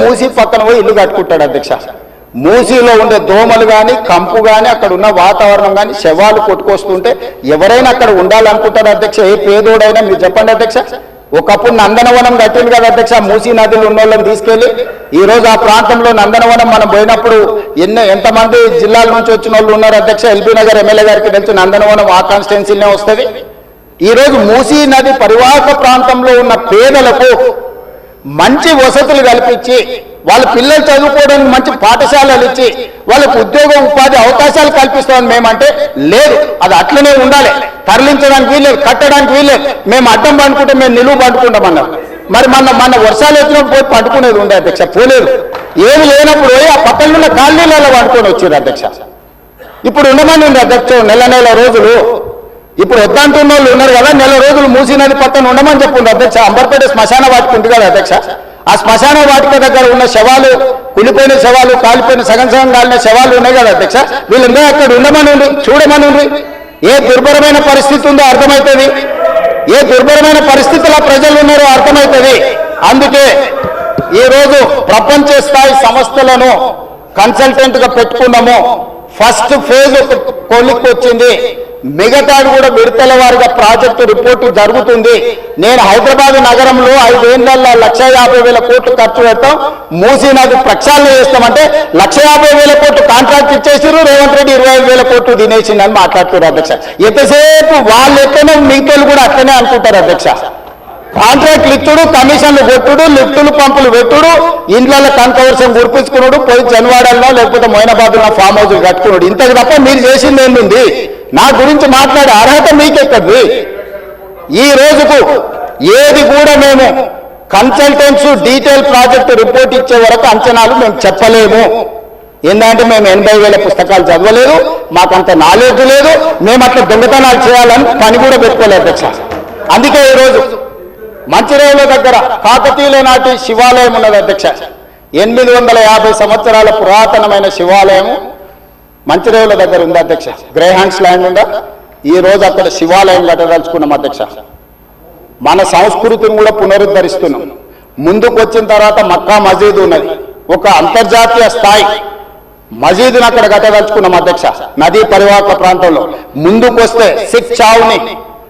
మూసి పక్కన పోయి ఇల్లు కట్టుకుంటాడు అధ్యక్ష. మూసీలో ఉండే దోమలు కానీ కంపు కానీ అక్కడ ఉన్న వాతావరణం కానీ శవాలు కొట్టుకొస్తుంటే ఎవరైనా అక్కడ ఉండాలనుకుంటారు అధ్యక్ష. ఏ పేదోడైనా మీరు చెప్పండి అధ్యక్ష. ఒకప్పుడు నందనవనం కట్టింది కదా అధ్యక్ష మూసీ నదిలో ఉన్న వాళ్ళని తీసుకెళ్ళి ఈ రోజు ఆ ప్రాంతంలో నందనవనం మనం పోయినప్పుడు ఎన్నో ఎంతమంది జిల్లాల నుంచి వచ్చిన వాళ్ళు ఉన్నారు అధ్యక్ష. ఎల్బీ నగర్ ఎమ్మెల్యే గారికి తెలుసు నందనవనం ఆ కాన్స్టిట్యున్సీనే వస్తుంది. ఈ రోజు మూసీ నది పరివాహక ప్రాంతంలో ఉన్న పేదలకు మంచి వసతులు కల్పించి వాళ్ళ పిల్లలు చదువుకోవడానికి మంచి పాఠశాలలు ఇచ్చి వాళ్ళకు ఉద్యోగ ఉపాధి అవకాశాలు కల్పిస్తామని మేమంటే లేదు. అది అట్లనే ఉండాలి. తరలించడానికి వీల్లేదు కట్టడానికి వీల్లేదు. మేము అడ్డం పండుకుంటే మేము నిలువు పండుకుంటామన్నారు మరి మన మన వర్షాలు వచ్చినప్పుడు పోయి పండుకునేది ఉండే అధ్యక్ష పోలేదు. ఏమి లేనప్పుడు ఆ పక్కన ఉన్న కాలనీలలో పండుకొని వచ్చారు అధ్యక్ష. ఇప్పుడు ఉండమని ఉంది అధ్యక్ష నెల నెల రోజులు ఇప్పుడు ఎట్లాంటి వాళ్ళు ఉన్నారు కదా నెల రోజులు మూసినది పక్కన ఉండమని చెప్పండి అధ్యక్ష అంబర్పేట శ్మశాన వాటిక ఉంది కదా అధ్యక్ష ఆ శ్మశాన వాటిక దగ్గర ఉన్న శవాలు కులిపోయిన శవాలు కాలిపోయిన సగం సగం కాలిన శవాలు ఉన్నాయి కదా అధ్యక్ష వీళ్ళందరూ అక్కడ ఉండమని చూడమని ఏ దుర్భరమైన పరిస్థితి ఉందో అర్థమవుతుంది ఏ దుర్భరమైన పరిస్థితుల్లో ప్రజలు ఉన్నారో అర్థమవుతుంది అందుకే ఈ రోజు ప్రపంచ స్థాయి సంస్థలను కన్సల్టెంట్గా పెట్టుకున్నాము ఫస్ట్ ఫేజ్ కొలిక్కి వచ్చింది మిగతాది కూడా విడతల వారిగా ప్రాజెక్టు రిపోర్టు జరుగుతుంది. నేను హైదరాబాద్ నగరంలో ఐదేళ్ళలో లక్ష యాభై వేల కోట్లు ఖర్చు పెడతాం మూసీ నది ప్రక్షాళన చేస్తామంటే లక్ష యాభై వేల కోట్లు కాంట్రాక్ట్ ఇచ్చేసారు రేవంత్ రెడ్డి ఇరవై ఐదు వేల కోట్లు తినేసిందని మాట్లాడుతున్నారు అధ్యక్ష. ఎంతసేపు వాళ్ళు ఎక్కడో మిగతాలు కూడా అట్లనే అనుకుంటారు అధ్యక్ష. కాంట్రాక్ట్లు ఇచ్చుడు కమిషన్లు కొట్టుడు లిఫ్టులు పంపులు పెట్టుడు ఇండ్లలో కనకవర్షం గుర్పించుకున్నాడు పోయి జనవాడల్లో లేకపోతే మోయినాబాద్లో ఫామ్ హౌస్ కట్టుకున్నాడు ఇంతకు తప్ప మీరు చేసింది ఏంది? నా గురించి మాట్లాడే అర్హత మీకెక్కది ఈ రోజుకు ఏది కూడా మేము కన్సల్టెంట్స్ డీటెయిల్ ప్రాజెక్ట్ రిపోర్ట్ ఇచ్చే వరకు అంచనాలు మేము చెప్పలేము. ఏంటంటే మేము ఎనభై వేల పుస్తకాలు చదవలేదు మాకంత నాలెడ్జ్ లేదు మేము అట్లా దొంగతనాలు చేయాలని పని కూడా పెట్టుకోలేదు అధ్యక్ష. అందుకే ఈరోజు మంచిరేవుల దగ్గర కాకతీయుల నాటి శివాలయం ఉన్నది అధ్యక్ష. ఎనిమిది వందల యాభై సంవత్సరాల పురాతనమైన శివాలయం మంచిరేవుల దగ్గర ఉంది అధ్యక్ష. గ్రేహాండ్స్ ల్యాండ్ ఉందా? ఈ రోజు అక్కడ శివాలయం కట్టదలుచుకున్నాం అధ్యక్ష. మన సంస్కృతిని కూడా పునరుద్ధరిస్తున్నాం. ముందుకు వచ్చిన తర్వాత మక్కా మజీద్ ఉన్నది. ఒక అంతర్జాతీయ స్థాయి మసీదును అక్కడ కట్టదలుచుకున్నాం అధ్యక్ష. నదీ పరివాహక ప్రాంతంలో. ముందుకు వస్తే సిక్ చావుని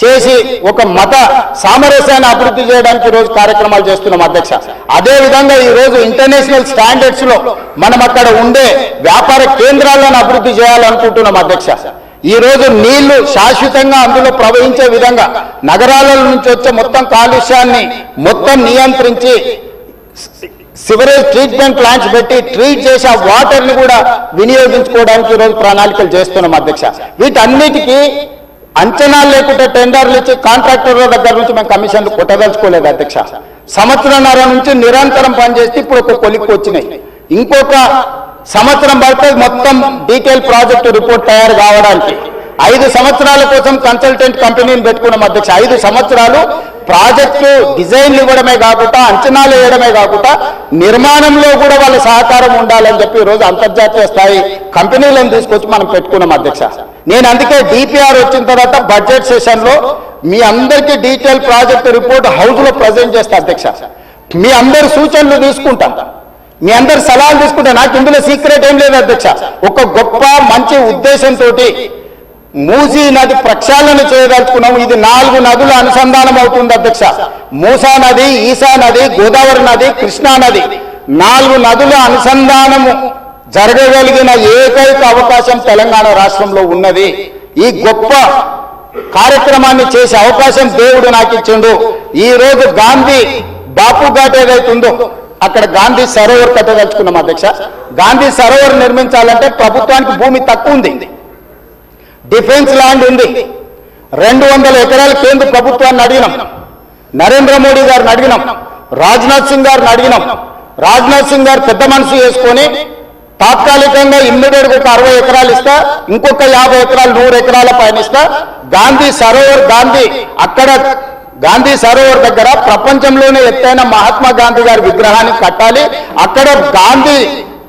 చేసి ఒక మత సామరస్యాన్ని అభివృద్ధి చేయడానికి ఈరోజు కార్యక్రమాలు చేస్తున్నాం అధ్యక్ష. అదే విధంగా ఈరోజు ఇంటర్నేషనల్ స్టాండర్డ్స్లో మనం అక్కడ ఉండే వ్యాపార కేంద్రాలను అభివృద్ధి చేయాలనుకుంటున్నాం అధ్యక్ష. ఈ రోజు నీళ్ళు శాశ్వతంగా అందులో ప్రవహించే విధంగా నగరాల నుంచి వచ్చే మొత్తం కాలుష్యాన్ని మొత్తం నియంత్రించి సివరేజ్ ట్రీట్మెంట్ ప్లాంట్స్ పెట్టి ట్రీట్ చేసి ఆ వాటర్ని కూడా వినియోగించుకోవడానికి ఈరోజు ప్రణాళికలు చేస్తున్నాం అధ్యక్ష. వీటన్నిటికీ అంచనాలు లేకుండా టెండర్లు ఇచ్చి కాంట్రాక్టర్ల దగ్గర నుంచి మేము కమిషన్లు కొట్టదలుచుకోలేదు అధ్యక్ష. సంవత్సరంన్నర నుంచి నిరంతరం పనిచేస్తే ఇప్పుడు ఒక కొలిక్కి వచ్చినాయి. ఇంకొక సంవత్సరం పడితే మొత్తం డీటెయిల్ ప్రాజెక్టు రిపోర్ట్ తయారు కావడానికి ఐదు సంవత్సరాల కోసం కన్సల్టెంట్ కంపెనీని పెట్టుకున్నాం అధ్యక్ష. ఐదు సంవత్సరాలు ప్రాజెక్టు డిజైన్లు ఇవ్వడమే కాకుండా అంచనాలు వేయడమే కాకుండా నిర్మాణంలో కూడా వాళ్ళ సహకారం ఉండాలని చెప్పి ఈరోజు అంతర్జాతీయ స్థాయి కంపెనీలను తీసుకొచ్చి మనం పెట్టుకున్నాం అధ్యక్ష. నేను అందుకే డిపిఆర్ వచ్చిన తర్వాత బడ్జెట్ సెషన్లో మీ అందరికీ డీటెయిల్ ప్రాజెక్ట్ రిపోర్ట్ హౌస్లో ప్రజెంట్ చేస్తా అధ్యక్ష. మీ అందరి సూచనలు తీసుకుంటాం. మీ అందరి సలహాలు తీసుకుంటా. నాకు ఇందులో సీక్రెట్ ఏం లేదు అధ్యక్ష. ఒక గొప్ప మంచి ఉద్దేశంతో మూసీ నది ప్రక్షాళన చేయదలుచుకున్నాము. ఇది నాలుగు నదుల అనుసంధానం అవుతుంది అధ్యక్ష. మూసా నది ఈసా నది గోదావరి నది కృష్ణా నది నాలుగు నదుల అనుసంధానము జరగగలిగిన ఏకైక అవకాశం తెలంగాణ రాష్ట్రంలో ఉన్నది. ఈ గొప్ప కార్యక్రమాన్ని చేసే అవకాశం దేవుడు నాకు ఇచ్చిండు. ఈ రోజు గాంధీ బాపు ఘాట్ ఏదైతుందో అక్కడ గాంధీ సరోవర్ కట్టదలుచుకున్నాం అధ్యక్ష. గాంధీ సరోవర్ నిర్మించాలంటే ప్రభుత్వానికి భూమి తక్కువ ఉంది. డిఫెన్స్ ల్యాండ్ ఉంది. రెండు వందల ఎకరాల కేంద్ర ప్రభుత్వాన్ని అడిగినాం. నరేంద్ర మోడీ గారిని అడిగినాం. రాజ్నాథ్ సింగ్ గారిని అడిగినాం. రాజ్నాథ్ సింగ్ గారు పెద్ద మనసు చేసుకొని తాత్కాలికంగా ఇమ్మీడియట్గా ఒక అరవై ఎకరాలు ఇస్తా ఇంకొక యాభై ఎకరాలు నూరు ఎకరాల పైన ఇస్తా. గాంధీ సరోవర్ గాంధీ అక్కడ గాంధీ సరోవర్ దగ్గర ప్రపంచంలోనే ఎత్తైన మహాత్మా గాంధీ గారి విగ్రహాన్ని కట్టాలి. అక్కడ గాంధీ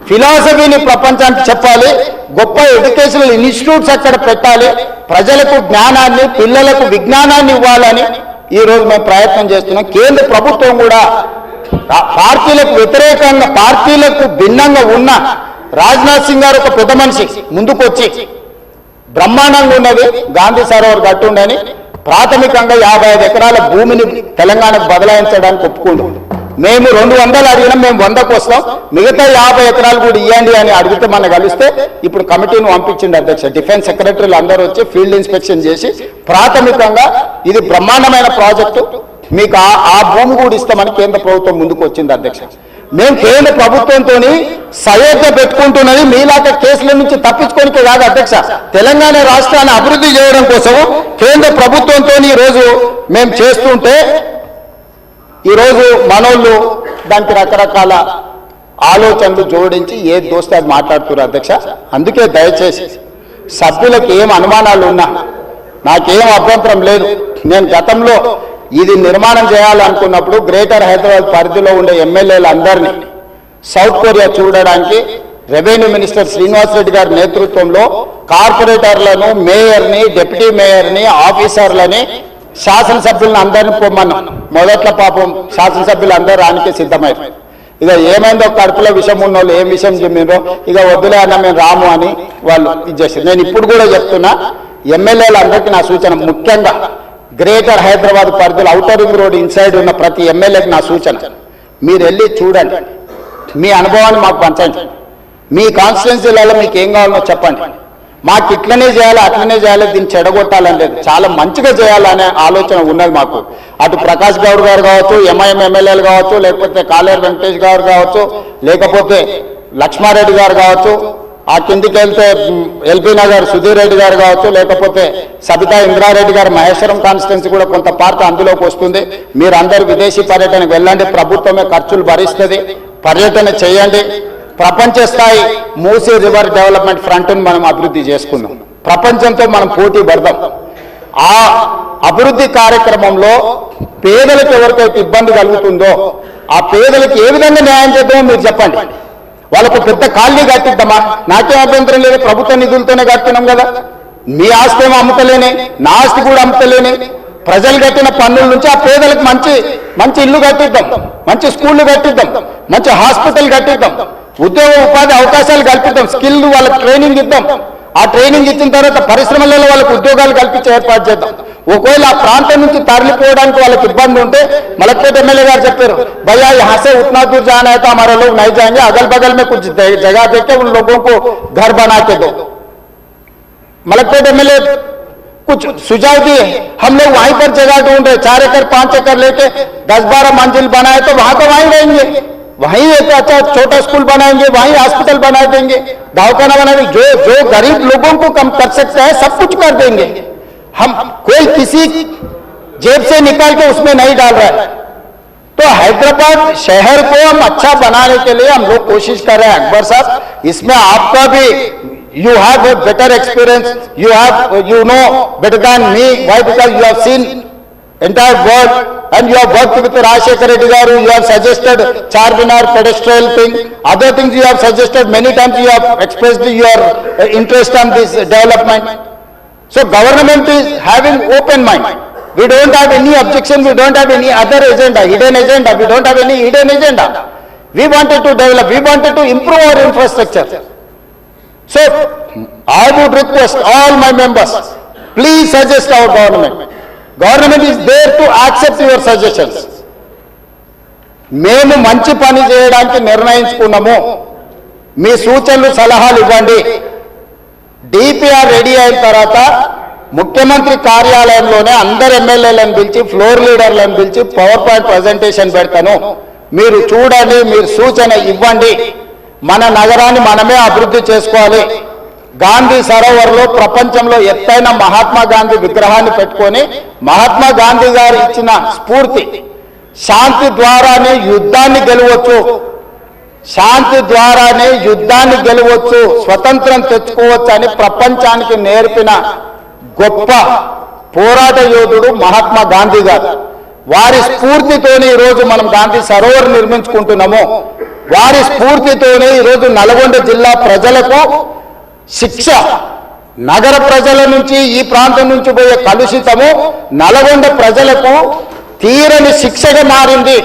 ఫిలాసఫీని ప్రపంచానికి చెప్పాలి. గొప్ప ఎడ్యుకేషనల్ ఇన్స్టిట్యూట్స్ అక్కడ పెట్టాలి. ప్రజలకు జ్ఞానాన్ని పిల్లలకు విజ్ఞానాన్ని ఇవ్వాలని ఈ రోజు మేము ప్రయత్నం చేస్తున్నాం. కేంద్ర ప్రభుత్వం కూడా పార్టీలకు వ్యతిరేకంగా పార్టీలకు భిన్నంగా ఉన్న రాజ్నాథ్ సింగ్ గారు ఒక పెద్ద మనిషి ముందుకు వచ్చి బ్రహ్మాండంగా ఉన్నది గాంధీ సరోవర్ గట్టుండని ప్రాథమికంగా యాభై ఐదు ఎకరాల భూమిని తెలంగాణకు బదలాయించడానికి ఒప్పుకుండు మేము రెండు వందలు అడిగినాం మేము వందకు వస్తాం. మిగతా యాభై ఎకరాలు కూడా ఇవ్వండి అని అడిగితే మన కలిస్తే ఇప్పుడు కమిటీని పంపించింది అధ్యక్ష. డిఫెన్స్ సెక్రటరీలు అందరూ వచ్చి ఫీల్డ్ ఇన్స్పెక్షన్ చేసి ప్రాథమికంగా ఇది బ్రహ్మాండమైన ప్రాజెక్టు. మీకు ఆ ఆ భూమి కూడా ఇస్తామని కేంద్ర ప్రభుత్వం ముందుకు వచ్చింది అధ్యక్ష. మేము కేంద్ర ప్రభుత్వంతో సయోధ్య పెట్టుకుంటున్నది మీలాగా కేసుల నుంచి తప్పించుకోనికి కాదు అధ్యక్ష. తెలంగాణ రాష్ట్రాన్ని అభివృద్ధి చేయడం కోసం కేంద్ర ప్రభుత్వంతో ఈ రోజు మేము చేస్తుంటే ఈరోజు మనోళ్ళు దానికి రకరకాల ఆలోచనలు జోడించి ఏ దోస్తే అది మాట్లాడుతున్నారు అధ్యక్ష? అందుకే దయచేసి సభ్యులకు ఏం అనుమానాలు ఉన్నా నాకేం అభ్యంతరం లేదు. నేను గతంలో ఇది నిర్మాణం చేయాలనుకున్నప్పుడు గ్రేటర్ హైదరాబాద్ పరిధిలో ఉండే ఎమ్మెల్యేలు అందరినీ సౌత్ కొరియా చూడడానికి రెవెన్యూ మినిస్టర్ శ్రీనివాస్ రెడ్డి గారి నేతృత్వంలో కార్పొరేటర్లను మేయర్ని డిప్యూటీ మేయర్ని ఆఫీసర్లని శాసనసభ్యులను అందరిని పొమ్మన్నాం. మొదట్లో పాపం శాసనసభ్యులు అందరూ రానికి సిద్ధమయ్యారు ఇక ఏమైందో కడుపులో విషయం ఉన్న వాళ్ళు ఏం విషయం చెప్పినరో ఇక వద్దులే అన్న మేము రాము అని వాళ్ళు ఇది చేశారు. నేను ఇప్పుడు కూడా చెప్తున్నా ఎమ్మెల్యేలందరికీ నా సూచన ముఖ్యంగా గ్రేటర్ హైదరాబాద్ పరిధిలో ఔటర్ రింగ్ రోడ్ ఇన్సైడ్ ఉన్న ప్రతి ఎమ్మెల్యేకి నా సూచన. మీరు వెళ్ళి చూడండి. మీ అనుభవాన్ని మాకు పంచండి. మీ కాన్స్టిట్యున్సీలలో మీకు ఏం కావాలో చెప్పండి. మాకు ఇట్లనే చేయాలి అట్లనే చేయాలి దీన్ని చెడగొట్టాలని లేదు. చాలా మంచిగా చేయాలనే ఆలోచన ఉన్నది మాకు. అటు ప్రకాష్ గౌడ్ గారు కావచ్చు ఎంఐఎం ఎమ్మెల్యేలు కావచ్చు లేకపోతే కాలేరు వెంకటేష్ గారు కావచ్చు లేకపోతే లక్ష్మారెడ్డి గారు కావచ్చు ఆ కిందికి వెళ్తే ఎల్బీ నగర్ సుధీర్ రెడ్డి గారు కావచ్చు లేకపోతే సబితా ఇంద్రారెడ్డి గారు మహేశ్వరం కాన్స్టిట్యున్సీ కూడా కొంత పార్ట్ అందులోకి వస్తుంది. మీరందరూ విదేశీ పర్యటనకు వెళ్ళండి ప్రభుత్వమే ఖర్చులు భరిస్తుంది. పర్యటన చేయండి. ప్రపంచ స్థాయి మూసీ రివర్ డెవలప్మెంట్ ఫ్రంట్ను మనం అభివృద్ధి చేసుకుందాం ప్రపంచంతో మనం పోటీ పడదాం. ఆ అభివృద్ధి కార్యక్రమంలో పేదలకు ఎవరికైతే ఇబ్బంది కలుగుతుందో ఆ పేదలకు ఏ విధంగా న్యాయం చేద్దామో మీరు చెప్పండి. వాళ్ళకు పెద్ద కాలనీ కట్టిద్దామా? నాకే అభ్యంతరం లేదు ప్రభుత్వ నిధులతోనే కట్టినాం కదా. మీ ఆస్తి ఏమో అమ్ముతలేనే నా ఆస్తి కూడా అమ్ముతలేనే. ప్రజలు కట్టిన పన్నుల నుంచి ఆ పేదలకు మంచి మంచి ఇల్లు కట్టిద్దాం మంచి స్కూళ్ళు కట్టిద్దాం మంచి హాస్పిటల్ కట్టిద్దాం ఉద్యోగ ఉపాధి అవకాశాలు కల్పిద్దాం స్కిల్ వాళ్ళకి ట్రైనింగ్ ఇద్దాం. ఆ ట్రైనింగ్ ఇచ్చిన తర్వాత పరిశ్రమలలో వాళ్ళకి ఉద్యోగాలు కల్పించే ఏర్పాటు చేద్దాం. ఒకవేళ ఆ ప్రాంతం నుంచి తరలిపోవడానికి వాళ్ళకి ఇబ్బంది ఉంటే మలక్పేట ఎమ్మెల్యే గారు చెప్పారు भैया यहाँ से उतना दूर जाना है तो हमारे लोग नहीं जाएंगे अगल बगल में कुछ दे- जगह देके उन लोगों को घर बना के दो मलकपेट एमएलए कुछ सुझाव दिए हम लोग वहीं पर जगह ढूंढ रहे चार एकड़ पांच एकड़ लेके दस बारह मंजिल बनाए तो वहां तो वहीं रहेंगे वहीं एक अच्छा छोटा स्कूल बनाएंगे वहीं हॉस्पिटल बना देंगे दवाखाना बना देंगे जो जो गरीब लोगों को कम कर सकते हैं सब कुछ कर देंगे हम कोई किसी जेब से निकाल के उसमें नहीं डाल रहा है तो हैदराबाद शहर को हम अच्छा बनाने के लिए हम लोग कोशिश कर रहे हैं अकबर साहब इसमें आपका भी you have a better experience you have you know better than me why because you have seen entire world and you have worked with Rajshekar Reddy garu, you have suggested Charminar pedestrian thing, other things you have suggested, many times you have expressed your uh, interest on this development. So government is having open mind we don't have any objection we don't have any other agenda hidden agenda we don't have any hidden agenda we wanted to develop we wanted to improve our infrastructure so I would request all my members please suggest our government government is there to accept your suggestions మేము మంచి పని చేయడానికి నిర్ణయించుకున్నాము. మీ సూచనలు సలహాలు ఇవ్వండి. DPR ready అయిన తర్వాత ముఖ్యమంత్రి కార్యాలయంలోనే అందరు ఎమ్మెల్యేలను పిలిచి ఫ్లోర్ లీడర్లను పిలిచి పవర్ పాయింట్ ప్రజెంటేషన్ పెడతాను. మీరు చూడండి మీరు సూచన ఇవ్వండి. మన నగరాన్ని మనమే అభివృద్ధి చేసుకోవాలి. గాంధీ సరోవర్లో ప్రపంచంలో ఎత్తైన మహాత్మా గాంధీ విగ్రహాన్ని పెట్టుకొని మహాత్మా గాంధీ గారు ఇచ్చిన స్ఫూర్తి శాంతి ద్వారానే యుద్ధాన్ని గెలవచ్చు. శాంతి ద్వారానే యుద్ధాన్ని గెలవచ్చు స్వతంత్రం తెచ్చుకోవచ్చు అని ప్రపంచానికి నేర్పిన గొప్ప పోరాట యోధుడు మహాత్మా గాంధీ గారు. వారి స్ఫూర్తితోనే ఈరోజు మనం గాంధీ సరోవర్ నిర్మించుకుంటున్నాము. వారి స్ఫూర్తితోనే ఈరోజు నల్గొండ జిల్లా ప్రజలకు శిక్ష. నగర ప్రజల నుంచి ఈ ప్రాంతం నుంచి పోయే కలుషితము నల్గొండ ప్రజలకు తీరని శిక్షగా మారింది.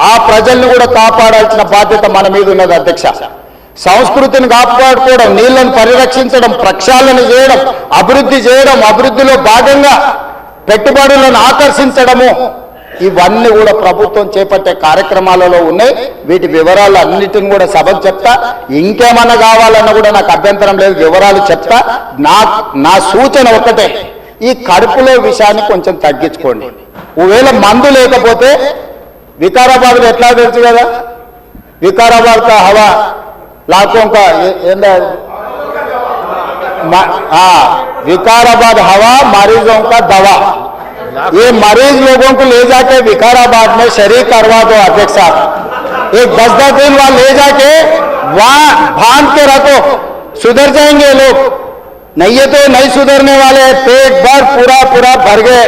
ఆ ప్రజల్ని కూడా కాపాడాల్సిన బాధ్యత మన మీద ఉన్నది అధ్యక్ష. సంస్కృతిని కాపాడుకోవడం నీళ్ళను పరిరక్షించడం ప్రక్షాళన చేయడం అభివృద్ధి చేయడం అభివృద్ధిలో భాగంగా పెట్టుబడులను ఆకర్షించడము ఇవన్నీ కూడా ప్రభుత్వం చేపట్టే కార్యక్రమాలలో ఉన్నాయి. వీటి వివరాలు అన్నిటిని కూడా సభకు చెప్తా. ఇంకేమన్నా కావాలన్నా కూడా నాకు అభ్యంతరం లేదు వివరాలు చెప్తా. నా నా సూచన ఒకటే ఈ కడుపులో విషయాన్ని కొంచెం తగ్గించుకోండి. ఒకవేళ మందు లేకపోతే వికారాబాద్లో ఎట్లా తెలుసు కదా వికారాబాద్ కా హవా లాఖోं का ఏ- ఏందా మ- ఆ, विकाराबाद हवा मरीजों का दवा ये मरीज लोगों को ले जाके विकाराबाद में शरीक करवा दो अध्यक्ष साहब एक दस दस दिन वहां ले जाके वहां बांध के रखो सुधर जाएंगे ये लोग नहीं ये तो नहीं सुधरने वाले हैं। पेट भर पूरा पूरा भर गए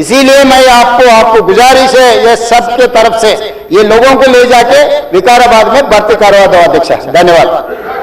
इसीलिए मैं आपको आपको गुजारिश है, ये सबके तरफ़ से, ये लोगों को ले जाके विकाराबाद में भर्ती करवा दो अध्यक्ष धन्यवाद।